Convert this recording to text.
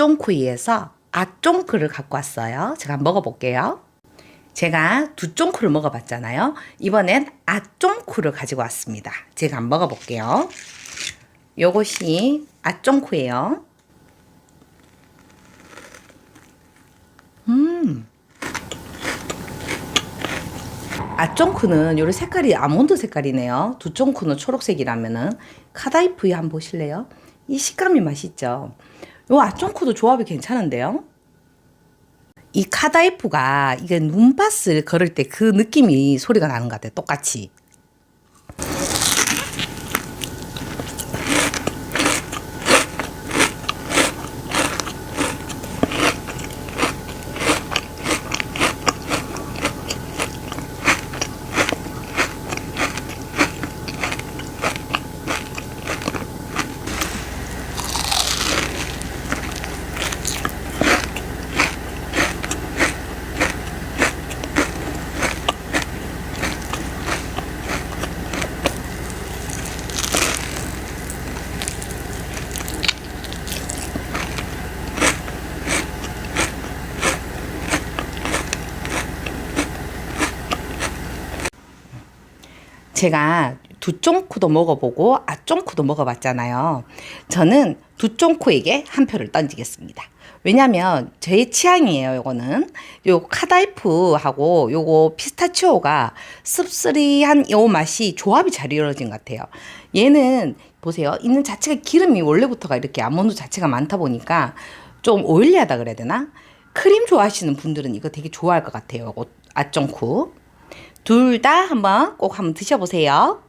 두쫑쿠이에서 아쫑크를 갖고 왔어요. 제가 한번 먹어볼게요. 제가 두쫑쿠를 먹어봤잖아요. 이번엔 아쫑쿠를 가지고 왔습니다. 제가 한번 먹어볼게요. 요것이 아쫑쿠예요. 음. 아쫑쿠는 요런 색깔이 아몬드 색깔이네요. 두쫑쿠는 초록색이라면은 카다이프이 한번 보실래요? 이 식감이 맛있죠. 요 아쫑쿠도 조합이 괜찮은데요. 이 카다이프가 이게 눈밭을 걸을 때 그 느낌이 소리가 나는 것 같아요. 똑같이. 제가 두쫑쿠도 먹어보고 아쫑쿠도 먹어봤잖아요. 저는 두쫑쿠에게 한 표를 던지겠습니다. 왜냐면 제 취향이에요, 요거는. 요 카다이프하고 요거 피스타치오가 씁쓸이한 요 맛이 조합이 잘 이루어진 것 같아요. 얘는 보세요. 있는 자체가 기름이 원래부터가 이렇게 아몬드 자체가 많다 보니까 좀 오일리하다 그래야 되나? 크림 좋아하시는 분들은 이거 되게 좋아할 것 같아요. 아쫑쿠. 둘 다 한번 꼭 한번 드셔보세요.